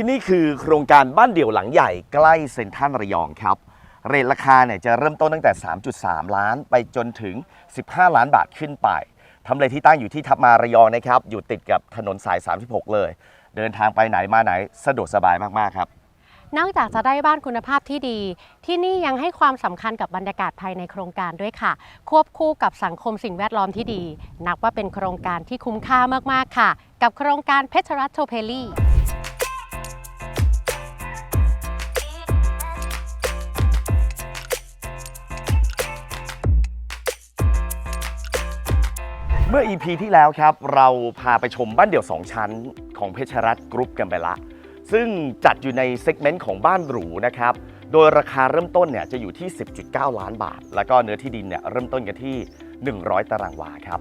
ที่นี่คือโครงการบ้านเดี่ยวหลังใหญ่ใกล้เซ็นทรัลระยองครับ เรทราคาเนี่ยจะเริ่มต้นตั้งแต่ 3.3 ล้านไปจนถึง 15 ล้านบาทขึ้นไปทำเลที่ตั้งอยู่ที่ทับมาระยองนะครับ อยู่ติดกับถนนสาย 36 เลย เดินทางไปไหนมาไหนสะดวกสบายมากๆครับ นอกจากจะได้บ้านคุณภาพที่ดี ที่นี่ยังให้ความสำคัญกับบรรยากาศภายในโครงการด้วยค่ะ ควบคู่กับสังคมสิ่งแวดล้อมที่ดี นับว่าเป็นโครงการที่คุ้มค่ามากๆค่ะ กับโครงการเพชรรัตโทเพลี่ เมื่อ EP ที่แล้วครับ เราพาไปชมบ้านเดี่ยว 2 ชั้นของเพชรรัตกรุ๊ปกันไปละ ซึ่งจัดอยู่ในเซกเมนต์ของบ้านหรูนะครับ โดยราคาเริ่มต้นเนี่ยจะอยู่ที่ 10.9 ล้านบาท แล้วก็เนื้อที่ดินเนี่ยเริ่มต้นกันที่ 100 ตารางวาครับ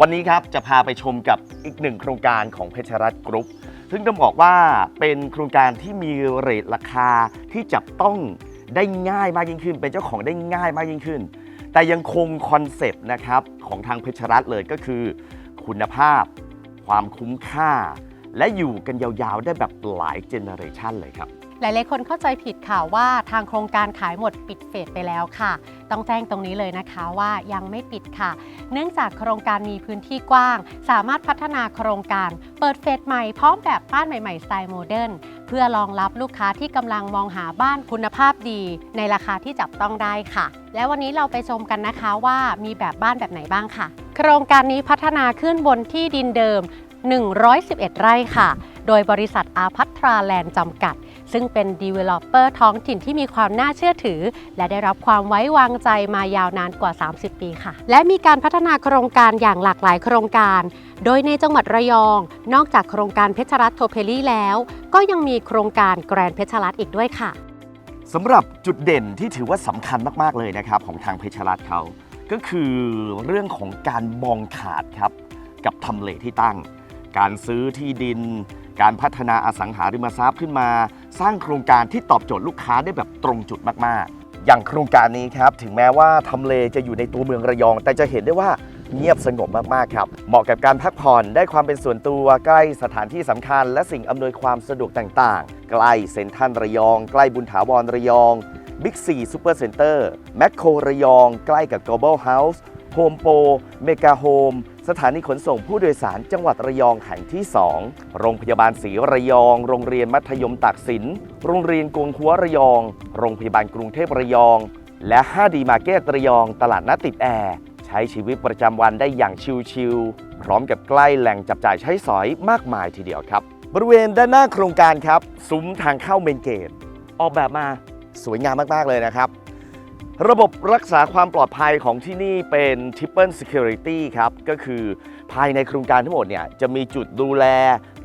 วันนี้ครับจะพาไปชมกับอีกหนึ่งโครงการของเพชรรัตกรุ๊ป ซึ่งต้องบอกว่าเป็นโครงการที่มีเรทราคาที่จับต้องได้ง่ายมากยิ่งขึ้น เป็นเจ้าของได้ง่ายมากยิ่งขึ้น แต่ยังคงคอนเซปต์นะครับของทางเพชรรัตน์เลยก็คือ คุณภาพ ความคุ้มค่า และอยู่กันยาวๆ ได้แบบหลายเจเนอเรชันเลยครับ หลายๆ คนเข้าใจผิดค่ะว่าทางโครงการขายหมดปิดเฟสไปแล้วค่ะ ต้องแจ้งตรงนี้เลยนะคะว่ายังไม่ปิดค่ะ เนื่องจากโครงการมีพื้นที่กว้าง สามารถพัฒนาโครงการ เปิดเฟสใหม่พร้อมแบบบ้านใหม่ๆสไตล์โมเดิร์น เพื่อรองรับลูกค้าที่กำลังมองหาบ้านคุณภาพดี ในราคาที่จับต้องได้ค่ะ และวันนี้เราไปชมกันนะคะว่ามีแบบบ้านแบบไหนบ้างค่ะ โครงการนี้พัฒนาขึ้นบนที่ดินเดิม 111 ไร่ค่ะ โดยบริษัทอาพัทราแลนด์จำกัด ซึ่งเป็น Developer ท้องถิ่นที่มีความน่าเชื่อถือ และได้รับความไว้วางใจมายาวนานกว่า 30 ปีค่ะ และมีการพัฒนาโครงการอย่างหลากหลายโครงการ โดยในจังหวัดระยอง นอกจากโครงการเพชรรัตโทเพลี่แล้ว ก็ยังมีโครงการแกรนเพชรรัตอีกด้วยค่ะสำหรับจุดเด่นที่ถือว่าสำคัญมาก ๆ เลยนะครับ ของทางเพชรรัตเขา ก็คือเรื่องของการมองขาดครับ กับทำเลที่ตั้ง การซื้อที่ดิน การพัฒนาอสังหาริมทรัพย์ขึ้นมา สร้างโครงการที่ตอบโจทย์ลูกค้าได้แบบตรงจุดมากๆ อย่างโครงการนี้ครับถึงแม้ว่าทำเลจะอยู่ในตัวเมืองระยอง แต่จะเห็นได้ว่าเงียบสงบมากๆครับ เหมาะกับการพักผ่อนได้ความเป็นส่วนตัวใกล้สถานที่สำคัญ และสิ่งอำนวยความสะดวกต่างๆ ใกล้เซ็นทรัลระยอง ใกล้บุญถาวรระยองบิ๊กซีซูเปอร์เซ็นเตอร์แมคโครระยอง ใกล้กับ Global House โฮมโปเมกาโฮม สถานีขนส่งผู้โดยสารจังหวัดระยองแห่งที่ 2 โรงพยาบาลศรีระยอง โรงเรียนมัธยมตากสิน โรงเรียนกวงคัวระยอง โรงพยาบาลกรุงเทพระยอง และ 5D Market ระยองตลาดนัดติดแอร์ ใช้ชีวิตประจำวันได้อย่างชิลๆ พร้อมกับใกล้แหล่งจับจ่ายใช้สอยมากมายทีเดียวครับ บริเวณด้านหน้าโครงการครับ ซุ้มทางเข้าเมนเกต ออกแบบมาสวยงามมากๆเลยนะครับ ระบบรักษาความปลอดภัยของที่นี่เป็น Triple Security ครับ ก็คือภายในโครงการทั้งหมดเนี่ยจะมีจุดดูแล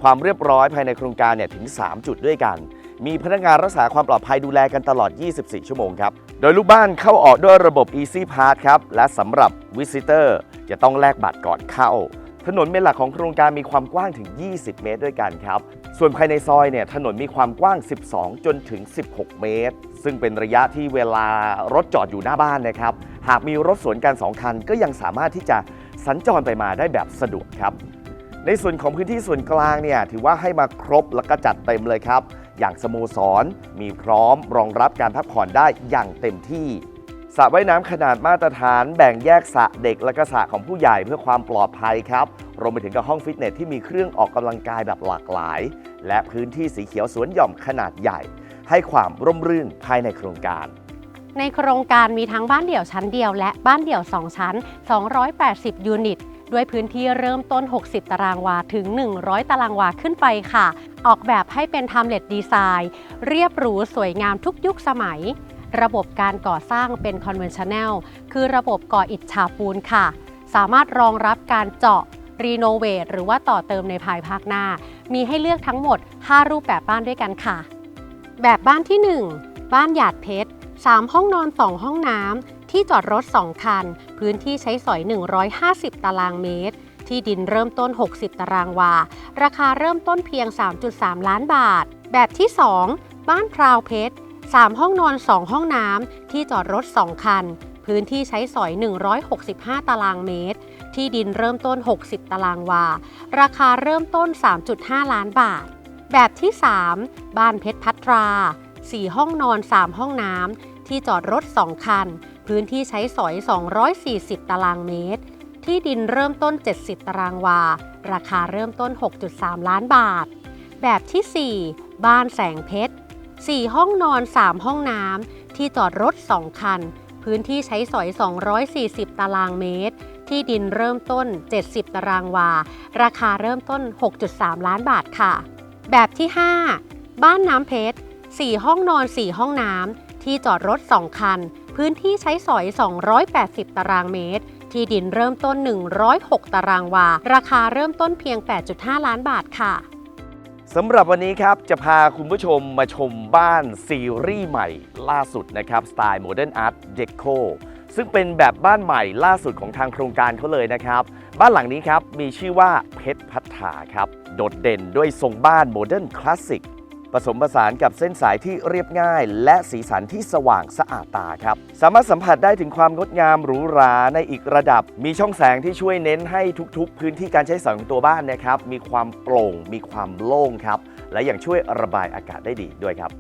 ความเรียบร้อยภายในโครงการเนี่ยถึง 3 จุดด้วยกัน มีพนักงานรักษาความปลอดภัยดูแลกันตลอด 24 ชั่วโมงครับ โดยลูกบ้านเข้าออกด้วยระบบ Easy Pass ครับ และสำหรับ Visitor จะต้องแลกบัตรก่อนเข้า ถนนเมนหลักของโครงการมีความกว้างถึง 20 เมตรด้วยกันครับ ส่วนภายในซอยเนี่ยถนนมีความกว้าง 12 จนถึง 16 เมตร ซึ่งเป็นระยะที่เวลารถจอดอยู่หน้าบ้านนะครับ หากมีรถสวนกัน 2 คัน ก็ยังสามารถที่จะสัญจรไปมาได้แบบสะดวกครับ ในส่วนของพื้นที่ส่วนกลางเนี่ยถือว่าให้มาครบแล้วก็จัดเต็มเลยครับ อย่างสโมสรมีพร้อมรองรับการพักผ่อนได้อย่างเต็มที่ สระว่ายน้ำขนาดมาตรฐานแบ่งแยกสระเด็กและก็สระของผู้ใหญ่เพื่อความปลอดภัยครับ รวมไปถึงกับห้องฟิตเนสที่มีเครื่องออกกำลังกายแบบหลากหลาย และพื้นที่สีเขียวสวนหย่อมขนาดใหญ่ ให้ความร่มรื่นภายในโครงการ ในโครงการมีทั้งบ้านเดี่ยวชั้นเดียวและบ้านเดี่ยว 2 ชั้น 280 ยูนิต ด้วยพื้นที่เริ่มต้น 60 ตารางวาถึง 100 ตารางวาขึ้นไปค่ะ ออกแบบให้เป็น Timeless Design เรียบหรูสวยงามทุกยุคสมัย ระบบการก่อสร้างเป็น Conventional คือระบบก่ออิฐฉาบปูนค่ะ สามารถรองรับการเจาะรีโนเวทหรือว่าต่อเติมในภายภาคหน้า มีให้เลือกทั้งหมด 5 รูปแบบบ้านด้วยกันค่ะ แบบบ้านที่ 1 บ้านหยาดเพชร 3 ห้องนอน 2 ห้องน้ำ ที่จอดรถ 2 คัน พื้นที่ใช้สอย 150 ตารางเมตร ที่ดินเริ่มต้น 60 ตารางวา ราคาเริ่มต้นเพียง 3.3 ล้านบาท แบบที่ 2 บ้านพราวเพชร 3 ห้องนอน 2 ห้องน้ำ ที่จอดรถ 2 คัน พื้นที่ใช้สอย 165 ตารางเมตร ที่ดินเริ่มต้น 60 ตารางวา ราคาเริ่มต้น 3.5 ล้านบาท แบบที่ 3 บ้านเพชรพัตรา 4 ห้องนอน 3 ห้องน้ำ ที่จอดรถ 2 คัน พื้นที่ใช้สอย 240 ตารางเมตร ที่ดินเริ่มต้น 70 ตารางวา ราคาเริ่มต้น 6.3 ล้านบาท แบบที่ 4 บ้านแสงเพชร 4 ห้องนอน 3 ห้องน้ำ ที่จอดรถ 2 คัน พื้นที่ใช้สอย 240 ตารางเมตร ที่ดินเริ่มต้น 70 ตารางวา ราคาเริ่มต้น 6.3 ล้านบาทค่ะ แบบที่ 5 บ้านน้ำเพชร 4 ห้องนอน 4 ห้องน้ำ ที่จอดรถ 2 คัน พื้นที่ใช้สอย 280 ตารางเมตรที่ดินเริ่มต้น 106 ตารางวา ราคาเริ่มต้นเพียง 8.5 ล้านบาทค่ะ สำหรับวันนี้ครับ จะพาคุณผู้ชมมาชมบ้านซีรีส์ใหม่ล่าสุดนะครับ สไตล์โมเดิร์นอาร์ตเดโคซึ่งเป็นแบบบ้านใหม่ล่าสุดของทางโครงการเขาเลยนะครับ บ้านหลังนี้ครับ มีชื่อว่าเพชรพัฒนาครับ โดดเด่นด้วยทรงบ้านโมเดิร์นคลาสสิก ผสมผสานกับเส้นสายที่เรียบง่าย และสีสันที่สว่างสะอาดตาครับ สามารถสัมผัสได้ถึงความงดงามหรูหราในอีกระดับ มีช่องแสงที่ช่วยเน้นให้ทุกๆ พื้นที่การใช้สอยของตัวบ้านนะครับ มีความโปร่ง มีความโล่งครับ และยังช่วยระบายอากาศได้ดีด้วยครับ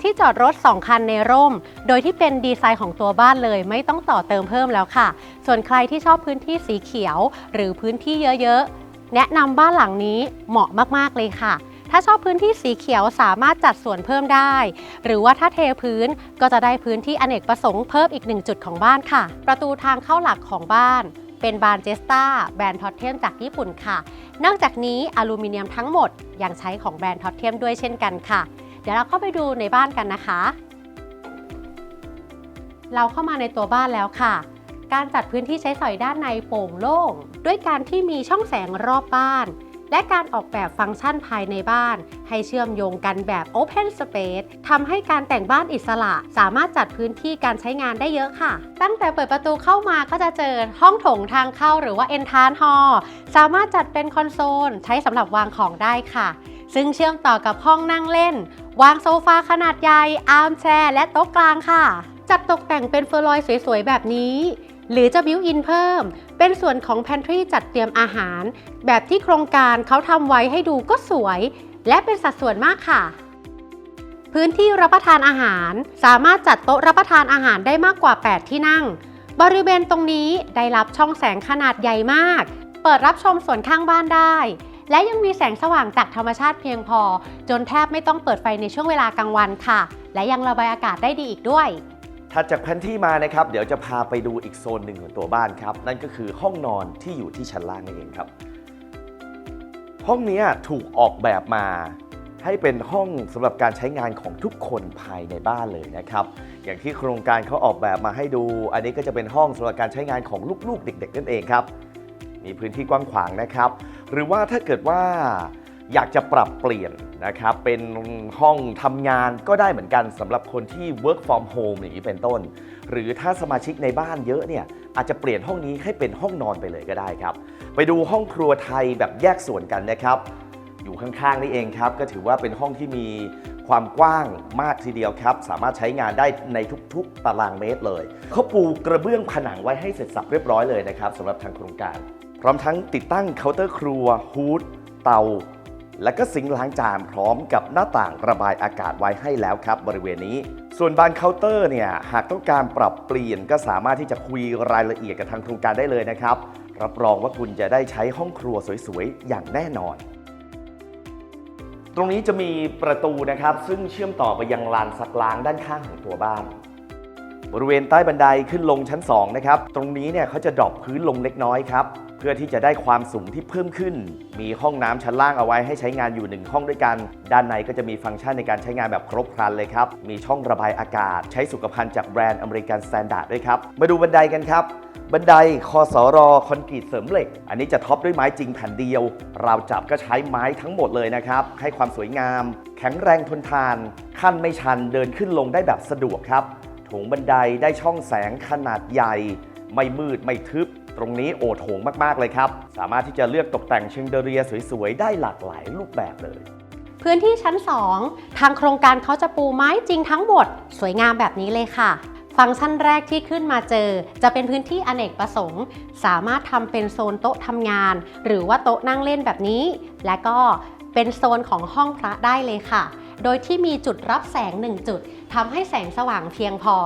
ที่จอดรถ 2 คันในร่ม โดยที่เป็นดีไซน์ของตัวบ้านเลย ไม่ต้องต่อเติมเพิ่มแล้วค่ะ ส่วนใครที่ชอบพื้นที่สีเขียว หรือพื้นที่เยอะๆ แนะนำบ้านหลังนี้เหมาะมากๆเลยค่ะ ถ้าชอบพื้นที่สีเขียวสามารถจัดสวนเพิ่มได้ หรือว่าถ้าเทพื้นก็จะได้พื้นที่อเนกประสงค์เพิ่มอีกหนึ่งจุดของบ้านค่ะ ประตูทางเข้าหลักของบ้าน เป็นบานเจสตาแบรนด์ท็อตเทมจากญี่ปุ่นค่ะ นอกจากนี้อลูมิเนียมทั้งหมดยังใช้ของแบรนด์ท็อตเทมด้วยเช่นกันค่ะ เดี๋ยวเราเข้าไปดูในบ้านกันนะคะ เราเข้ามาในตัวบ้านแล้วค่ะการจัดพื้นที่ใช้สอยด้านในโปร่งโล่ง ด้วยการที่มีช่องแสงรอบบ้าน และการออกแบบฟังก์ชันภายในบ้าน ให้เชื่อมโยงกันแบบ Open Space ทำให้การแต่งบ้านอิสระสามารถจัดพื้นที่การใช้งานได้เยอะค่ะ ตั้งแต่เปิดประตูเข้ามาก็จะเจอห้องโถงทางเข้าหรือว่า Entrance Hall สามารถจัดเป็นคอนโซลใช้สำหรับวางของได้ค่ะ ซึ่งเชื่อมต่อกับห้องนั่งเล่น วางโซฟาขนาดใหญ่อาร์มแชร์ และโต๊ะกลางค่ะ จัดตกแต่งเป็นเฟอร์ลอยสวยๆแบบนี้ หรือจะบิวอินเพิ่ม เป็นส่วนของ Pantry จัดเตรียมอาหาร แบบที่โครงการเขาทำไว้ให้ดูก็สวย และเป็นสัดส่วนมากค่ะ พื้นที่รับประทานอาหาร สามารถจัดโต๊ะรับประทานอาหารได้มากกว่า 8 ที่นั่ง บริเวณตรงนี้ได้รับช่องแสงขนาดใหญ่มาก เปิดรับชมสวนข้างบ้านได้ และยังมีแสงสว่างจากธรรมชาติเพียงพอ จนแทบไม่ต้องเปิดไฟในช่วงเวลากลางวันค่ะ และยังระบายอากาศได้ดีอีกด้วย ถัดจากแผนที่มานะครับ เดี๋ยวจะพาไปดูอีกโซนหนึ่งของตัวบ้านครับ นั่นก็คือห้องนอนที่อยู่ที่ชั้นล่างนั่นเองครับ ห้องนี้ถูกออกแบบมาให้เป็นห้องสำหรับการใช้งานของทุกคนภายในบ้านเลยนะครับ อย่างที่โครงการเขาออกแบบมาให้ดู อันนี้ก็จะเป็นห้องสำหรับการใช้งานของลูกๆ เด็ก ๆ นั่นเองครับ มีพื้นที่กว้างขวางนะครับ หรือว่าถ้าเกิดว่า อยากจะปรับเปลี่ยนนะครับเป็นห้องทำงานก็ได้เหมือนกันสำหรับคนที่ work from home อย่างนี้เป็นต้น หรือถ้าสมาชิกในบ้านเยอะเนี่ยอาจจะเปลี่ยนห้องนี้ให้เป็นห้องนอนไปเลยก็ได้ครับ ไปดูห้องครัวไทยแบบแยกส่วนกันนะครับ อยู่ข้างๆนี่เองครับ ก็ถือว่าเป็นห้องที่มีความกว้างมากทีเดียวครับ สามารถใช้งานได้ในทุกๆ ตารางเมตรเลยเขาปูกระเบื้องผนังไว้ให้เสร็จสับเรียบร้อยเลยนะครับสำหรับทางโครงการ พร้อมทั้งติดตั้งเคาน์เตอร์ครัวฮูดเตา และก็ซิงค์ล้างจานพร้อมกับหน้าต่างระบายอากาศไว้ให้แล้วครับ บริเวณนี้ ส่วนบานเคาน์เตอร์เนี่ยหากต้องการปรับเปลี่ยนก็สามารถที่จะคุยรายละเอียดกับทางโครงการได้เลยนะครับ รับรองว่าคุณจะได้ใช้ห้องครัวสวยๆ อย่างแน่นอนตรงนี้จะมีประตูนะครับ ซึ่งเชื่อมต่อไปยังลานซักล้างด้านข้างของตัวบ้าน บริเวณใต้บันไดขึ้นลงชั้น 2 นะครับ ตรงนี้เนี่ยเขาจะดรอปพื้นลงเล็กน้อยครับ เพื่อที่จะได้ความสูงที่เพิ่มขึ้น มีห้องน้ำชั้นล่างเอาไว้ให้ใช้งานอยู่ 1 ห้องด้วยกัน ด้านในก็จะมีฟังก์ชันในการใช้งานแบบครบครันเลยครับ มีช่องระบายอากาศ ใช้สุขภัณฑ์จากแบรนด์อเมริกันสแตนดาร์ดด้วยครับ มาดูบันไดกันครับ บันไดคอสรอคอนกรีตเสริมเหล็ก อันนี้จะท็อปด้วยไม้จริงแผ่นเดียว ราวจับก็ใช้ไม้ทั้งหมดเลยนะครับ ให้ความสวยงาม แข็งแรงทนทาน ขั้นไม่ชันเดินขึ้นลงได้แบบสะดวกครับถงบันไดได้ช่องแสงขนาดใหญ่ ไม่มืดไม่ทึบ ตรงนี้โอโถงมากๆเลยครับ สามารถที่จะเลือกตกแต่งเชิงเดเรียสวยๆ ได้หลากหลายรูปแบบเลย พื้นที่ชั้น 2 ทางโครงการเขาจะปูไม้จริงทั้งหมด สวยงามแบบนี้เลยค่ะฟังก์ชันแรกที่ขึ้นมาเจอ จะเป็นพื้นที่อเนกประสงค์ สามารถทำเป็นโซนโต๊ะทำงาน หรือว่าโต๊ะนั่งเล่นแบบนี้ และก็เป็นโซนของห้องพระได้เลยค่ะ โดยที่มีจุดรับแสง 1 จุดทำให้แสงสว่างเพียงพอ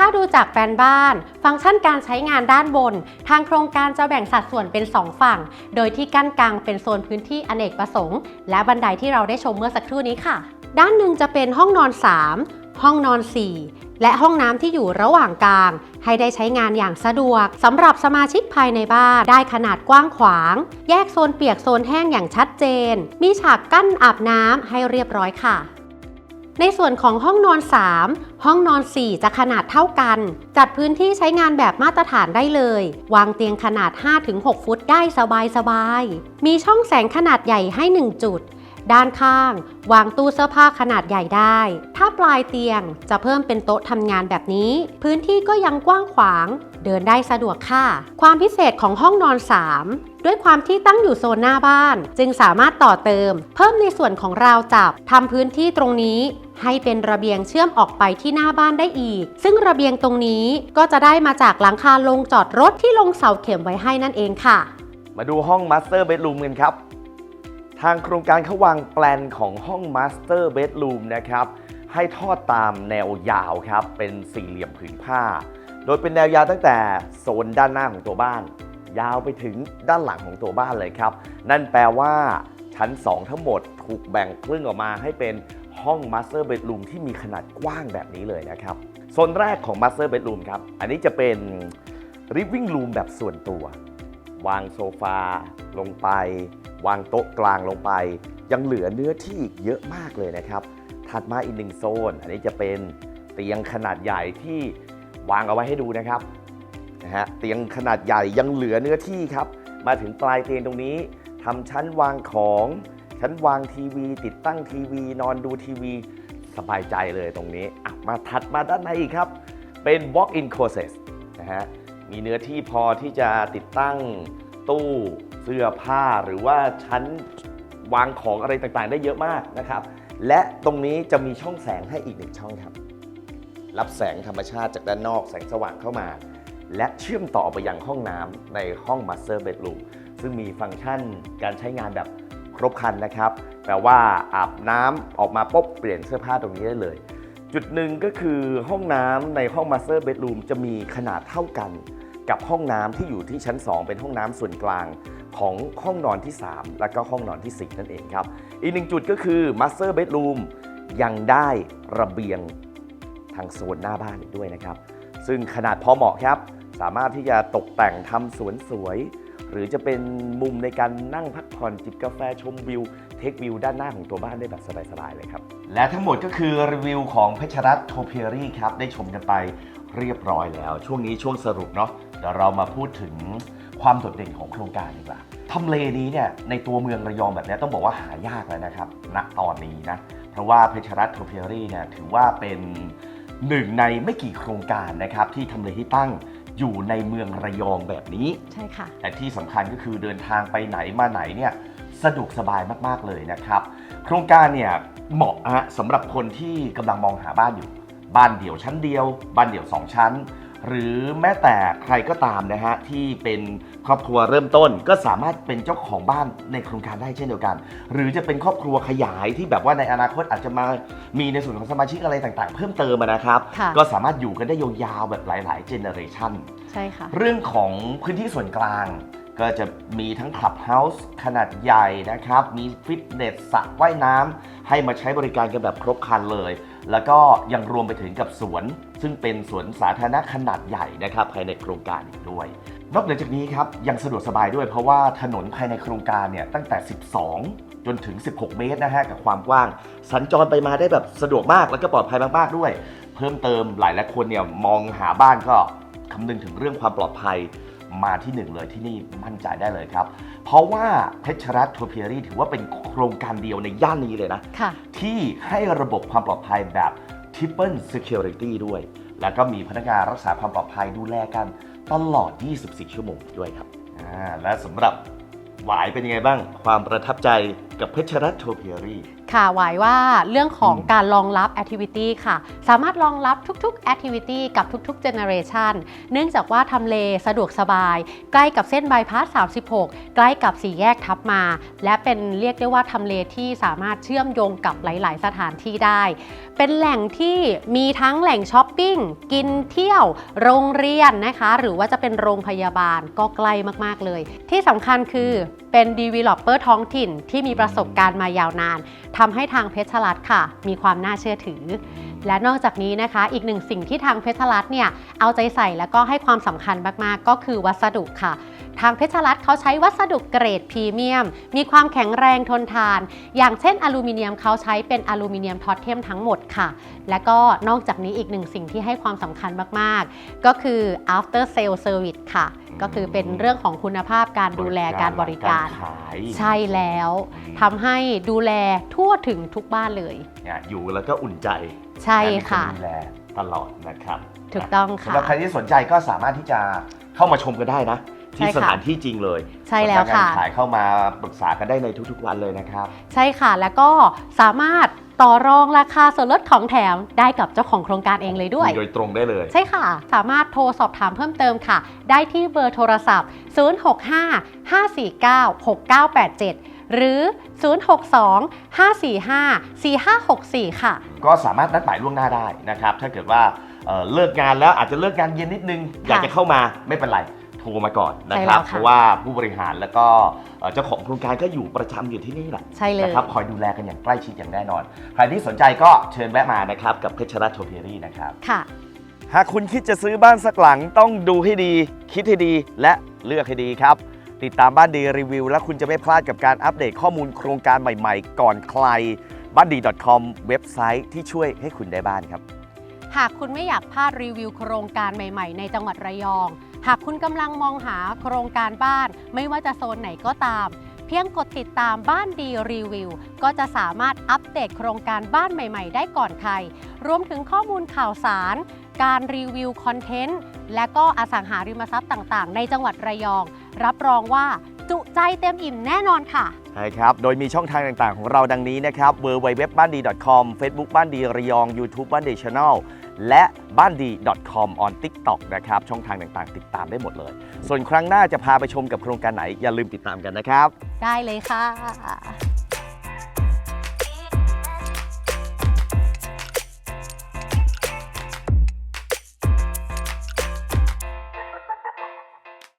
ถ้าดูจากแปลนบ้าน ฟังก์ชันการใช้งานด้านบน ทางโครงการจะแบ่งสัดส่วนเป็น 2 ฝั่ง โดยที่กั้นกลางเป็นโซนพื้นที่อเนกประสงค์ และบันไดที่เราได้ชมเมื่อสักครู่นี้ค่ะ ด้านหนึ่งจะเป็นห้องนอน 3 ห้องนอน 4และห้องน้ำที่อยู่ระหว่างกลาง ให้ได้ใช้งานอย่างสะดวกสำหรับสมาชิกภายในบ้านได้ขนาดกว้างขวาง แยกโซนเปียกโซนแห้งอย่างชัดเจน มีฉากกั้นอาบน้ำให้เรียบร้อยค่ะ ในส่วนของห้องนอน 3 ห้องนอน 4 จะขนาดเท่ากัน จัดพื้นที่ใช้งานแบบมาตรฐานได้เลย วางเตียงขนาด 5-6 ฟุตได้สบายๆ มีช่องแสงขนาดใหญ่ให้ 1 จุด ด้านข้าง วางตู้เสื้อผ้าขนาดใหญ่ได้ ถ้าปลายเตียงจะเพิ่มเป็นโต๊ะทำงานแบบนี้ พื้นที่ก็ยังกว้างขวาง เดินได้สะดวกค่ะ ความพิเศษของห้องนอน 3ด้วยความที่ตั้งอยู่โซนหน้าบ้าน จึงสามารถต่อเติม เพิ่มในส่วนของราวจับทำพื้นที่ตรงนี้ ให้เป็นระเบียงเชื่อมออกไปที่หน้าบ้านได้อีก ซึ่งระเบียงตรงนี้ก็จะได้มาจากหลังคาลงจอดรถที่ลงเสาเข็มไว้ให้นั่นเองค่ะ มาดูห้อง Master Bedroom กันครับ ทางโครงการเขาวางแปลนของห้อง Master Bedroom นะครับ ให้ทอดตามแนวยาวครับ เป็นสี่เหลี่ยมผืนผ้า โดยเป็นแนวยาวตั้งแต่โซนด้านหน้าของตัวบ้าน ยาวไปถึงด้านหลังของตัวบ้านเลยครับ นั่นแปลว่าชั้น 2 ทั้งหมดถูกแบ่งครึ่งออกมาให้เป็น ห้อง Master Bedroom ที่มีขนาดกว้างแบบนี้เลยนะครับโซนแรกของ Master Bedroom ครับ อันนี้จะเป็น Living Room แบบส่วนตัว วางโซฟาลงไป วางโต๊ะกลางลงไป ยังเหลือเนื้อที่อีกเยอะมากเลยนะครับ ถัดมาอีกหนึ่งโซน อันนี้จะเป็นเตียงขนาดใหญ่ที่วางเอาไว้ให้ดูนะครับนะฮะเตียงขนาดใหญ่ยังเหลือเนื้อที่ครับ มาถึงปลายเตียงตรงนี้ทำชั้นวางของ ชั้นวางทีวี ติดตั้งทีวี นอนดูทีวี สบายใจเลยตรงนี้อะมาถัดมาด้านในอีกครับ เป็น walk-in closet นะฮะมีเนื้อที่พอที่จะติดตั้งตู้เสื้อผ้าหรือว่าชั้นวางของอะไรต่างๆ ได้เยอะมากนะครับ และตรงนี้จะมีช่องแสงให้อีกหนึ่งช่องครับ รับแสงธรรมชาติจากด้านนอกแสงสว่างเข้ามา และเชื่อมต่อไปยังห้องน้ำในห้อง Master Bedroom ซึ่งมีฟังก์ชันการใช้งานแบบ ครบคันนะครับแปลว่าอาบน้ำออกมาปุ๊บเปลี่ยนเสื้อผ้าตรงนี้ได้เลย จุดหนึ่งก็คือห้องน้ำในห้อง Master Bedroom จะมีขนาดเท่ากัน กับห้องน้ำที่อยู่ที่ชั้น 2 เป็นห้องน้ำส่วนกลางของห้องนอนที่ 3 และก็ห้องนอนที่ 4 นั่นเองครับ อีกหนึ่งจุดก็คือ Master Bedroom ยังได้ระเบียงทางโซนหน้าบ้านอีกด้วยนะครับ ซึ่งขนาดพอเหมาะครับ สามารถที่จะตกแต่งทำสวนสวย หรือจะเป็นมุมในการนั่งพักผ่อนจิบกาแฟชมวิว เทควิวด้านหน้าของตัวบ้านได้แบบสบายๆเลยครับ และทั้งหมดก็คือรีวิวของเพชรรัตน์โทเพียรี่ครับ ได้ชมกันไปเรียบร้อยแล้ว ช่วงนี้ช่วงสรุปเนาะเดี๋ยวเรามาพูดถึงความโดดเด่นของโครงการดีกว่าทำเลนี้เนี่ยในตัวเมืองระยองแบบนี้ต้องบอกว่าหายากแล้วนะครับณตอนนี้นะเพราะว่าเพชรรัตน์โทเพียรี่เนี่ยถือว่าเป็นหนึ่งในไม่กี่โครงการนะครับที่ทำเลที่ตั้ง อยู่ในเมืองระยองแบบนี้ ใช่ค่ะ แต่ที่สำคัญก็คือเดินทางไปไหนมาไหนเนี่ยสะดวกสบายมากๆเลยนะครับ โครงการเนี่ยเหมาะฮะสำหรับคนที่กำลังมองหาบ้านอยู่ บ้านเดี่ยวชั้นเดียว บ้านเดี่ยว 2 ชั้น หรือแม้แต่ใครก็ตามนะฮะที่เป็น ครอบครัวเริ่มต้นก็สามารถเป็นเจ้าของบ้านในโครงการได้เช่นเดียวกัน หรือจะเป็นครอบครัวขยายที่แบบว่าในอนาคตอาจจะมามีในส่วนของสมาชิกอะไรต่างๆ เพิ่มเติมอะนะครับ ค่ะ ก็สามารถอยู่กันได้ยาวๆแบบหลายๆเจเนอเรชัน ใช่ค่ะ เรื่องของพื้นที่ส่วนกลาง ก็จะมีทั้งคลับเฮาส์ขนาดใหญ่นะครับ มีฟิตเนสสระว่ายน้ำให้มาใช้บริการกันแบบครบครันเลย แล้วก็ยังรวมไปถึงกับสวน ซึ่งเป็นสวนสาธารณะขนาดใหญ่นะครับภายในโครงการอีกด้วย นอกเหนือจากนี้ครับยังสะดวกสบายด้วยเพราะว่าถนนภายในโครงการเนี่ยตั้งแต่ 12 จนถึง 16 เมตรนะฮะกับความกว้าง สัญจรไปมาได้แบบสะดวกมากแล้วก็ปลอดภัยมากๆด้วย เพิ่มเติมหลายหลายคนเนี่ยมองหาบ้านก็คำนึงถึงเรื่องความปลอดภัยมาที่หนึ่งเลยที่นี่มั่นใจได้เลยครับ เพราะว่าเพชรรัตน์โทเพียรี่ถือว่าเป็นโครงการเดียวในย่านนี้เลยนะค่ะที่ให้ระบบความปลอดภัยแบบ Triple Security ด้วย แล้วก็มีพนักงานรักษาความปลอดภัยดูแลกัน ตลอด 24 ชั่วโมงด้วยครับและสำหรับหวายเป็นยังไงบ้าง ความประทับใจกับเพชรรัตโทเพียรี่ ค่ะหวายว่าเรื่องของอืมการรองรับ activity ค่ะ สามารถรองรับทุกๆ activity กับทุกๆ generation เนื่องจากว่าทำเลสะดวกสบาย ใกล้กับเส้นบายพาส 36 ใกล้กับสี่แยกทับมา และเป็นเรียกได้ว่าทำเลที่สามารถเชื่อมโยงกับหลาย ๆ สถานที่ได้ เป็นแหล่งที่มีทั้งแหล่งช้อปปิ้ง กินเที่ยว โรงเรียนนะคะ หรือว่าจะเป็นโรงพยาบาลก็ใกล้มากๆเลย ที่สำคัญคือเป็น developer ท้องถิ่นที่มีประสบการณ์มายาวนานทำให้ทางเพชรลัดค่ะ มีความน่าเชื่อถือ และนอกจากนี้นะคะ อีกหนึ่งสิ่งที่ทางเพชรลัดเนี่ยเอาใจใส่แล้วก็ให้ความสำคัญมากๆ ก็คือวัสดุค่ะ ทางเพชรรัตน์เขาใช้วัสดุเกรดพรีเมียม มีความแข็งแรงทนทาน อย่างเช่นอลูมิเนียมเขาใช้เป็นอลูมิเนียมทอตเทมทั้งหมดค่ะ และก็นอกจากนี้อีกหนึ่งสิ่งที่ให้ความสำคัญมาก ๆ ก็คือ after sale service ค่ะ ก็คือเป็นเรื่องของคุณภาพการดูแลการบริการ ขายใช่แล้วทำให้ดูแลทั่วถึงทุกบ้านเลย เนี่ยอยู่แล้วก็อุ่นใจใช่ค่ะมีนดูแลตลอดนะครับถูกต้องค่ะ สำหรับใครที่สนใจก็สามารถที่จะเข้ามาชมกันได้นะ ที่ใช่ค่ะสถานที่จริงเลยใช่แล้วพนักงานค่ะ ขายเข้ามาปรึกษากันได้ในทุกๆวันเลยนะครับ ใช่ค่ะ แล้วก็สามารถต่อรองราคาส่วนลดของแถมได้กับเจ้าของโครงการเองเลยด้วย โดยตรงได้เลย ใช่ค่ะ สามารถโทรสอบถามเพิ่มเติมค่ะ ได้ที่เบอร์โทรศัพท์ 065 549 6987 หรือ 062 545 4564 ค่ะ ก็สามารถนัดหมายล่วงหน้าได้นะครับ ถ้าเกิดว่าเอ่อเลิกงานแล้วอาจจะเลิกงานเย็นนิดนึง อยากจะเข้ามาไม่เป็นไร โทรมาก่อนนะใช่ครับแล้วค่ะเพราะว่าผู้บริหารแล้วก็เอ่อเจ้าของโครงการก็อยู่ประจำอยู่ที่นี่แหละใช่เลย นะครับคอยดูแลกันอย่างใกล้ชิดอย่างแน่นอน ใครที่สนใจก็เชิญแวะมานะครับกับเพชรรัตน์โทเพียรี่นะครับ ค่ะ หากคุณคิดจะซื้อบ้านสักหลังต้องดูให้ดี คิดให้ดีและเลือกให้ดีครับ ติดตามบ้านดีรีวิว และคุณจะไม่พลาดกับการอัปเดตข้อมูลโครงการใหม่ๆ ก่อนใครบ้านดี .com เว็บไซต์ที่ช่วยให้คุณได้บ้านครับ หากคุณไม่อยากพลาดรีวิวโครงการใหม่ ๆ ในจังหวัดระยอง หากคุณกำลังมองหาโครงการบ้าน ไม่ว่าจะโซนไหนก็ตาม เพียงกดติดตามบ้านดีรีวิว ก็จะสามารถอัปเดตโครงการบ้านใหม่ ๆ ได้ก่อนใคร รวมถึงข้อมูลข่าวสาร การรีวิวคอนเทนต์ และก็อสังหาริมทรัพย์ต่าง ๆ ในจังหวัดระยอง รับรองว่าจุใจเต็มอิ่มแน่นอนค่ะ นะครับ โดยมีช่องทางต่างๆ ของเราดังนี้นะครับ w w w บ้านดี .com Facebook บ้านดีระยอง YouTube บ้านดี Channel และบ้านดี .com on TikTok นะครับ ช่องทางต่างๆ ติดตามได้หมดเลย ส่วนครั้งหน้าจะพาไปชมกับโครงการไหนอย่าลืมติดตามกันนะครับ ได้เลยค่ะ